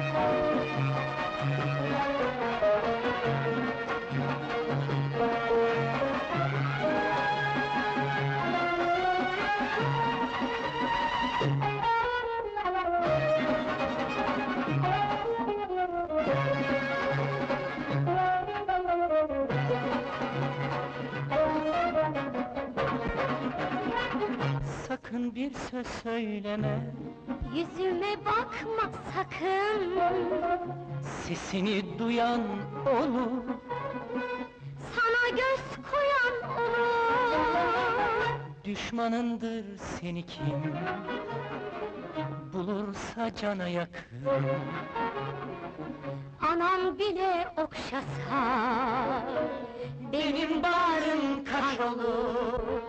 you. Sakın bir söz söyleme. Yüzüme bakma sakın. Sesini duyan olur. Sana göz koyan olur. Düşmanındır seni kim? Bulursa cana yakın. Anam bile okşasa Benim bağrım kaş olur